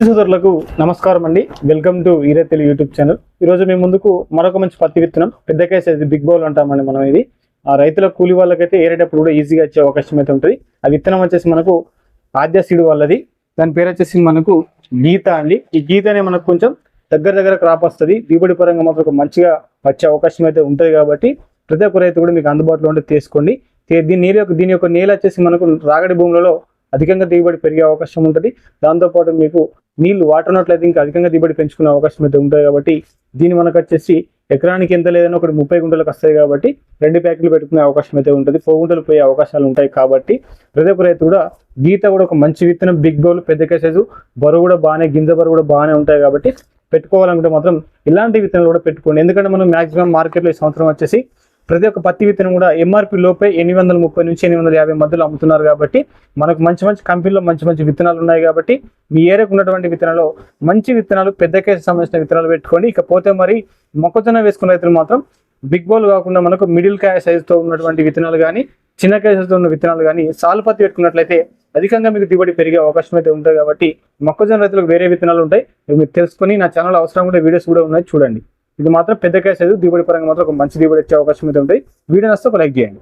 సోదరులకు నమస్కారం అండి. వెల్కమ్ టు ఈరే తెలుగు యూట్యూబ్ ఛానల్. ఈరోజు మేము ముందుకు మరొక మంచి పత్తి విత్తనం పెద్ద కేసు అది బిగ్ బౌల్ అంటామండి మనం ఇది. ఆ రైతుల కూలి వాళ్ళకైతే ఏరేటప్పుడు కూడా ఈజీగా వచ్చే అవకాశం అయితే ఉంటుంది. ఆ విత్తనం వచ్చేసి మనకు ఆద్య సీడ్ వాళ్ళది. దాని పేరు వచ్చేసి మనకు గీత అండి. ఈ గీతనే మనకు కొంచెం దగ్గర దగ్గర క్రాప్ వస్తుంది. దిగుబడి పరంగా మాత్రం మంచిగా వచ్చే అవకాశం అయితే ఉంటుంది కాబట్టి ప్రతి ఒక్క రైతు కూడా మీకు అందుబాటులో ఉంటే తీసుకోండి. దీని నీరు దీని యొక్క నేల వచ్చేసి మనకు రాగడి భూములలో అధికంగా దిగుబడి పెరిగే అవకాశం ఉంటుంది. దాంతోపాటు మీకు నీళ్ళు వాటర్ ఉన్నట్లయితే ఇంకా అధికంగా దిగుబడి పెంచుకునే అవకాశం అయితే ఉంటుంది కాబట్టి దీని మనకు వచ్చేసి ఎకరానికి ఎంత లేదన్నా ఒకటి ముప్పై గుంటలకు వస్తాయి కాబట్టి రెండు ప్యాకెట్లు పెట్టుకునే అవకాశం అయితే ఉంటుంది. పో గుంటలు పోయే అవకాశాలు ఉంటాయి కాబట్టి ప్రతి ఒక్క రైతు కూడా గీత కూడా ఒక మంచి విత్తనం బిగ్ బౌల్ పెద్ద కేసేజ్ బరువు కూడా బాగానే గింజ బరువు కూడా బాగానే ఉంటాయి కాబట్టి పెట్టుకోవాలనుకుంటే మాత్రం ఇలాంటి విత్తనాలు కూడా పెట్టుకోండి. ఎందుకంటే మనం మాక్సిమం మార్కెట్లో ఈ సంవత్సరం వచ్చేసి ప్రతి ఒక్క పత్తి విత్తనం కూడా ఎంఆర్పి లోపే ఎనిమిది వందల ముప్పై నుంచి ఎనిమిది వందల యాభై మధ్యలో అమ్ముతున్నారు కాబట్టి మనకు మంచి మంచి కంపెనీలో మంచి మంచి విత్తనాలు ఉన్నాయి కాబట్టి మీ ఏరియాకు ఉన్నటువంటి విత్తనాలు మంచి విత్తనాలు పెద్ద కేసు సంబంధించిన విత్తనాలు పెట్టుకోండి. ఇకపోతే మరి మొక్కజొన్న వేసుకున్న రైతులు మాత్రం బిగ్ బౌల్ కాకుండా మనకు మిడిల్ కాయ సైజుతో ఉన్నటువంటి విత్తనాలు కానీ చిన్న కేసుతో ఉన్న విత్తనాలు కానీ సాలు పత్తి పెట్టుకున్నట్లయితే అధికంగా మీకు దిగుబడి పెరిగే అవకాశం అయితే ఉంటుంది కాబట్టి మొక్కజొన్న రైతులకు వేరే విత్తనాలు ఉంటాయి. మీరు తెలుసుకొని నా ఛానల్ అవసరం కూడా వీడియోస్ కూడా ఉన్నాయి చూడండి. ఇది మాత్రం పెద్ద కేసు దిగుబడి పరంగా మాత్రం ఒక మంచి దిగుబడి వచ్చే అవకాశం అయితే ఉంటాయి. వీడియో నస్తే ఒక లైక్ చేయండి.